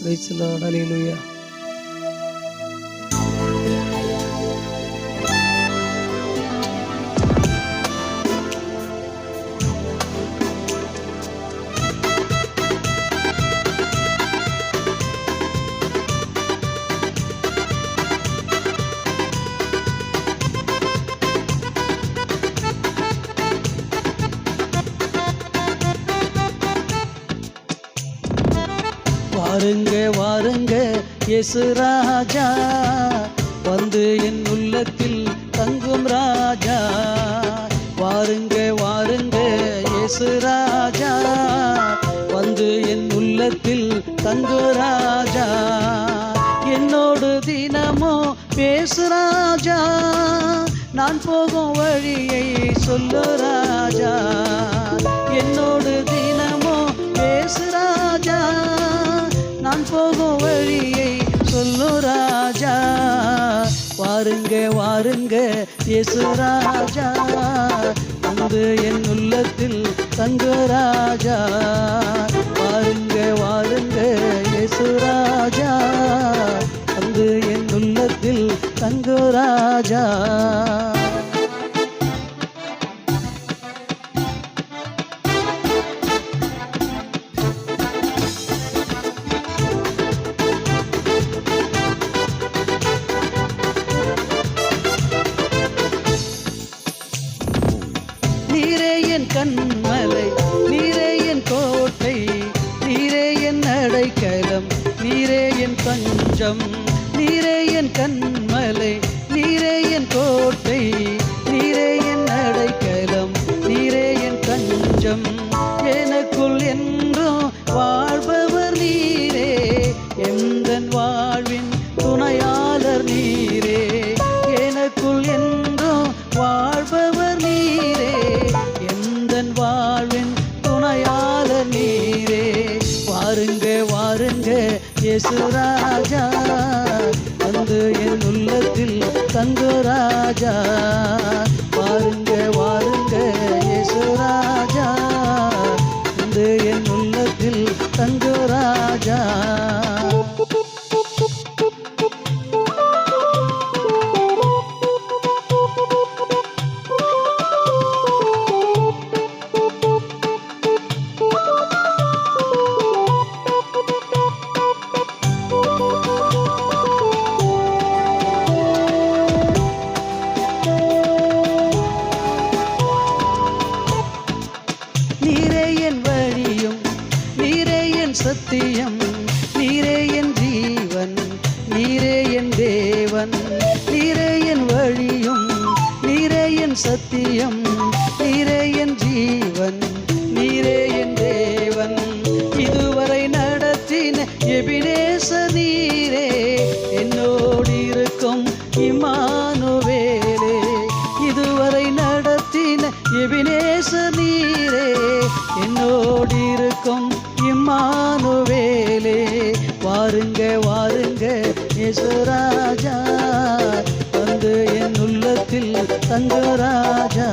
Price load അലയിലൂയ്യ வாருங்க வாருங்க இயேசு ராஜா. வந்து என் உள்ளத்தில் தங்கும் ராஜா. வாருங்க வாருங்க இயேசு ராஜா. வந்து என் உள்ளத்தில் தங்கு ராஜா. என்னோடு தினமோ பேசு ராஜா. நான் போகும் வழியை சொல்லு ராஜா. என்னோடு தினமோ பேசு ராஜா. நான் போகும் வழியை சொல்லு ராஜா. வாருங்க வாருங்க இயேசு ராஜா. வந்து என் உள்ளத்தில் தங்கு ராஜா. வாருங்க வாருங்க இயேசு ராஜா. வந்து என் உள்ளத்தில் தங்கு ராஜா. நீரே என் கண்மலை நீரே என் கோட்டை நீரே என் அடைக்கலம் நீரே என் பஞ்சம் நீரே என் கண்மலை. இயேசு ராஜா. வந்து என் உள்ளத்தில் தங்கு ராஜா. நீரே என் வழியும் நீரே என் சத்தியம் நீரே என் ஜீவன் நீரே என் தேவன் நீரே என் வழியும் நீரே என் சத்தியம் நீரே என் ஜீவன் நீரே என் தேவன். இதுவரை நடத்தின எபினேச நீரே என்னோடு இருக்கும் இமானுவேலே வாருங்க வாருங்க இயேசுராஜா வந்து என் உள்ளத்தில் தங்க ராஜா.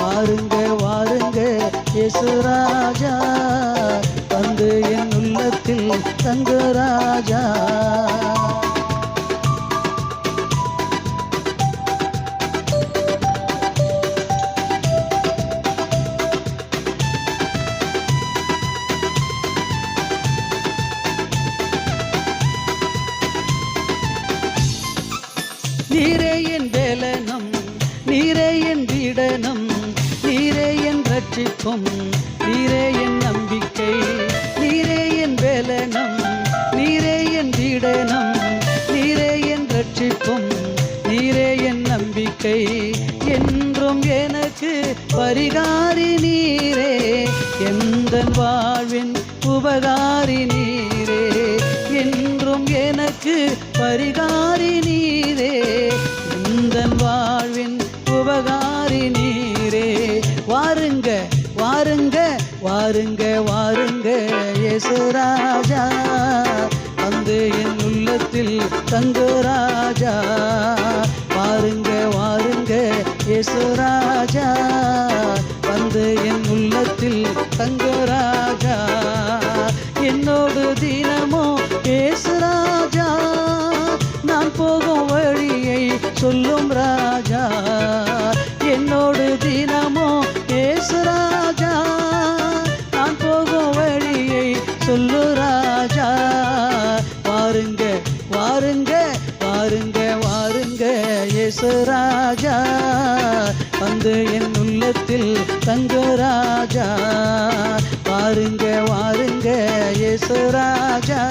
வாருங்க வாருங்க இயேசுராஜா வந்து என் உள்ளத்தில் தங்க ராஜா. நீரே என் வேலனம் நீரே என் வீடனம் நீரே என் ரட்சிப்பும் நீரே என் நம்பிக்கை நீரே என் வேலனம் நீரே என் வீடனம் நீரே என் ரட்சிப்பும் நீரே என் நம்பிக்கை. என்றும் எனக்கு பரிகாரி நீரே எந்த வாழ்வின் உபகாரி நீரே என்றும் எனக்கு பரிகாரி நீரே. இந்தன் வாழ்வின் உபகாரி நீரே. வாருங்க வாருங்க வாருங்க வாருங்க இயேசுராஜா வந்து என் உள்ளத்தில் தங்கு ராஜா. வாருங்க வாருங்க இயேசுராஜா வந்து என் உள்ளத்தில் தங்கு ராஜா தேச ராஜா. வந்து என் உள்ளத்தில் தங்க ராஜா. வாருங்க வாருங்க இயேசு ராஜா.